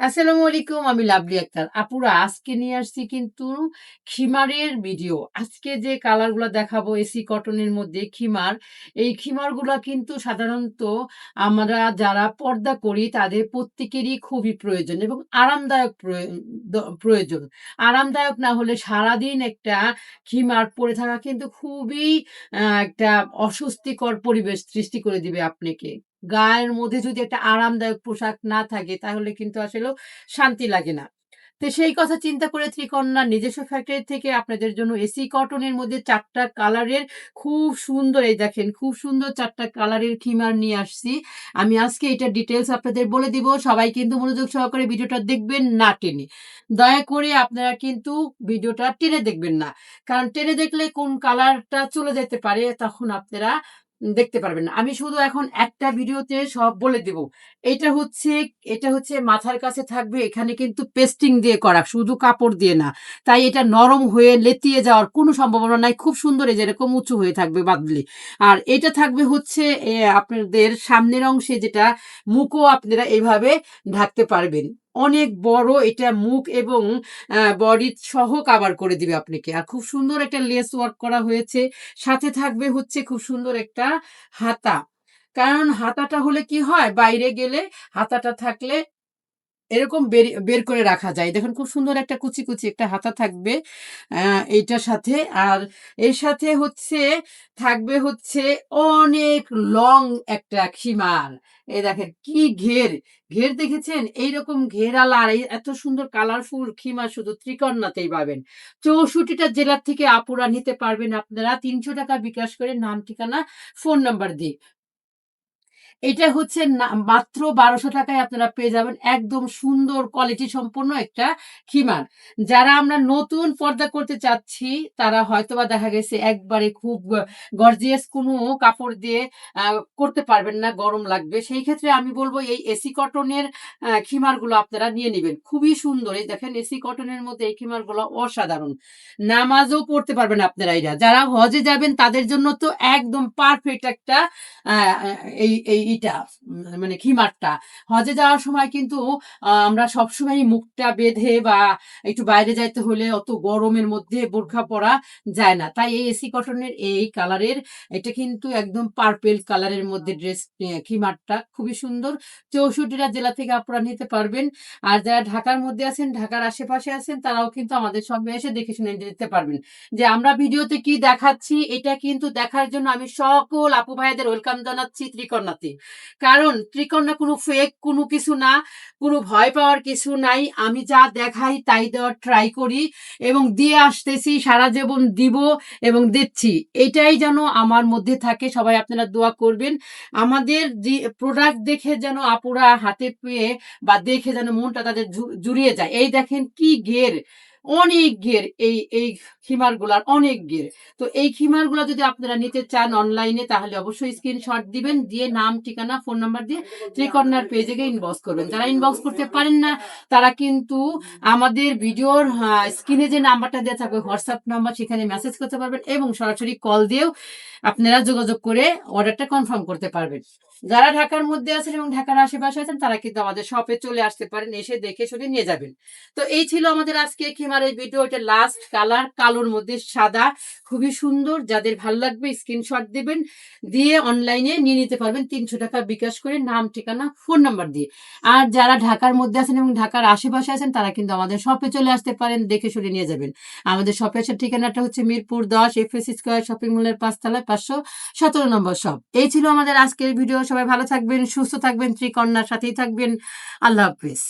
আসসালামু আলাইকুম, আমি লাভলি আক্তার। আপুরা, আজকে নিয়ে আসছি কিন্তু খিমারের ভিডিও। আজকে যে কালারগুলো দেখাবো এসি কটনের মধ্যে খিমার, এই খিমারগুলো কিন্তু সাধারণত আমরা যারা পর্দা করি, তাদের প্রত্যেকেরই খুবই প্রয়োজন এবং আরামদায়ক প্রয়োজন। আরামদায়ক না হলে সারাদিন একটা খিমার পরে থাকা কিন্তু খুবই একটা অস্বস্তিকর পরিবেশ সৃষ্টি করে দিবে আপনাকে। গায়ের মধ্যে যদি একটা আরামদায়ক পোশাক না থাকে, তাহলে কিন্তু আসলে শান্তি লাগে না। তো সেই কথা চিন্তা করে ত্রিকন্যার নিজস্ব ফ্যাক্টরি থেকে আপনাদের জন্য এসি কটনের মধ্যে চারটা কালারের খুব সুন্দর, এই দেখেন, খুব সুন্দর চারটা কালারের খিমার নিয়ে আসছি। আমি আজকে এটা ডিটেলস আপনাদের বলে দিব। সবাই কিন্তু মনোযোগ সহকারে ভিডিওটা দেখবেন না টেনে। দয়া করে আপনারা কিন্তু ভিডিওটা টেনে দেখবেন না। কারণ টেনে দেখলে কোন কালারটা চলে যেতে পারে, তখন আপনারা দেখতে পারবেন না। আমি শুধু এখন একটা ভিডিওতে সব বলে দেব। এটা হচ্ছে এটা হচ্ছে মাথার কাছে থাকবে, এখানে কিন্তু পেস্টিং দিয়ে করা, শুধু কাপড় দিয়ে না। তাই এটা নরম হয়ে লেতিয়ে যাওয়ার কোনো সম্ভাবনা নাই। খুব সুন্দর এই যে এরকম উঁচু হয়ে থাকবে বাঁধলে। আর এটা থাকবে হচ্ছে আপনাদের সামনের অংশে যেটা, মুখও আপনারা এভাবে ঢাকতে পারবেন। অনেক বড় এটা মুখ এবং বডি সহ কাভার করে দিবে আপনাকে। আর খুব সুন্দর একটা লেস ওয়ার্ক করা হয়েছে। সাথে থাকবে হচ্ছে খুব সুন্দর একটা হাতা। কারণ হাতাটা হলে কি হয় বাইরে গেলে হাতাটা থাকলে এরকম বের বের করে রাখা যায়। দেখুন খুব সুন্দর একটা কুচি, কুচি একটা হাতা থাকবে এইটার সাথে। আর এর সাথে হচ্ছে থাকবে হচ্ছে অনেক লং একটা খিমার। এই দেখেন কি ঘের! ঘের দেখেছেন? এইরকম ঘেরালা আর এত সুন্দর কালারফুল খিমার শুধু ত্রিকন্যাতেই পাবেন। চৌষট্টিটা জেলার থেকে আপুরা নিতে পারবেন আপনারা ৳৩০০ বিকাশ করে নাম, ঠিকানা, ফোন নাম্বার দিয়ে। এটা হচ্ছে মাত্র বারোশো টাকায় আপনারা পেয়ে যাবেন একদম সুন্দর কোয়ালিটি সম্পন্ন একটা খিমার। যারা আমরা নতুন পর্দা করতে চাচ্ছি, তারা হয়তোবা দেখা গেছে একবারে খুব গর্জিয়াস কোনো কাপড় দিয়ে করতে পারবেন না, গরম লাগবে। সেই ক্ষেত্রে আমি বলব এই এসি কটনের খিমারগুলো আপনারা নিয়ে নেবেন খুবই সুন্দর। এই দেখেন এসি কটনের মধ্যে এই খিমারগুলো অসাধারণ। নামাজও পড়তে পারবেন আপনারা এরা। যারা হজে যাবেন তাদের জন্য তো একদম পারফেক্ট একটা এই এই ইটা মানে খিমারটা। হজে যাওয়ার সময় কিন্তু আমরা সবসময় মুখটা বেঁধে বা একটু বাইরে যাইতে হলে অত গরমের মধ্যে বোরখা পরা যায় না। তাই এই এসি কটনের এই কালারের এটা কিন্তু একদম পার্পেল কালারের মধ্যে ড্রেস খিমারটা খুবই সুন্দর। ৬৪ টা জেলা থেকে আপনারা নিতে পারবেন। আর যারা ঢাকার মধ্যে আছেন, ঢাকার আশেপাশে আছেন তারাও কিন্তু আমাদের শপে এসে দেখে শুনে নিতে পারবেন। যে আমরা ভিডিওতে কি দেখাচ্ছি এটা কিন্তু দেখার জন্য আমি সকল আপু ভাইয়াদের ওয়েলকাম জানাচ্ছি ত্রিকন্যাতে। কারণ ত্রিকন্যা কোনো ফেক কোনো কিছু না, কোনো ভয় পাওয়ার কিছু নাই। আমি যা দেখাই তাই দেওয়ার ট্রাই করি এবং দিয়ে আসতেছি, সারা জীবন দিব এবং দিচ্ছি। এটাই যেন আমার মধ্যে থাকে। সবাই আপনারা দোয়া করবেন। আমাদের যে প্রোডাক্ট দেখে যেন আপুরা হাতে পেয়ে বা দেখে যেন মনটা তাদের জুড়িয়ে যায়। এই দেখেন কি ঘের! অনেক ঘের এই এই খিমারগুলার অনেক ঘের। তো এই খিমারগুলা যদি আপনারা নিতে চান অনলাইনে তাহলে অবশ্যই স্ক্রিনশট দিবেন। দিয়ে নাম, ঠিকানা, ফোন নাম্বার দিয়ে ত্রিকন্যার পেজে গিয়ে ইনবক্স করবেন। যারা ইনবক্স করতে পারেন না তারা কিন্তু আমাদের ভিডিওর স্ক্রিনে যে নাম্বারটা দেয়া থাকবে হোয়াটসঅ্যাপ নাম্বার সেখানে মেসেজ করতে পারবেন এবং সরাসরি কল দিয়েও আপনারা যোগাযোগ করে অর্ডারটা কনফার্ম করতে পারবেন। যারা ঢাকার মধ্যে আছেন এবং ঢাকার আশেপাশে আছেন তারা কিন্তু আমাদের শপে চলে আসতে পারেন। এসে দেখে শুনে নিয়ে যাবেন। তো এই ছিল আমাদের আজকে খিমারের ভিডিও। এটা লাস্ট কালার কালোর মধ্যে সাদা। খুবই সুন্দর। যাদের ভালো লাগবে স্ক্রিনশট দিবেন। দিয়ে অনলাইনে নিয়ে নিতে পারবেন ৳৩০০ বিকাশ করে নাম, ঠিকানা, ফোন নাম্বার দিয়ে। আর যারা ঢাকার মধ্যে আছেন এবং ঢাকার আশেপাশে আছেন তারা কিন্তু আমাদের শপে চলে আসতে পারেন। দেখে শুনে নিয়ে যাবেন। আমাদের শপে আসার ঠিকানাটা হচ্ছে মিরপুর ১০ এফএস স্কোয়ার শপিং মলের ৫ তলায় ৫১৭ নম্বর শপ। এই ছিল আমাদের আজকের ভিডিও। সবাই ভালো থাকবেন, সুস্থ থাকবেন, ত্রিকন্যার সাথেই থাকবেন। আল্লাহ হাফেজ।